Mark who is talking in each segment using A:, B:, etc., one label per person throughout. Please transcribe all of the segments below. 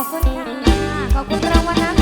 A: อบคุณค่ะ ขอบคุณรางวัลน้ำ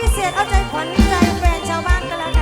A: พิเศษเอาใจขวัญใจ
B: แฟ
A: น
C: ชาวบ้านกันแล้วกัน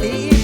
C: แ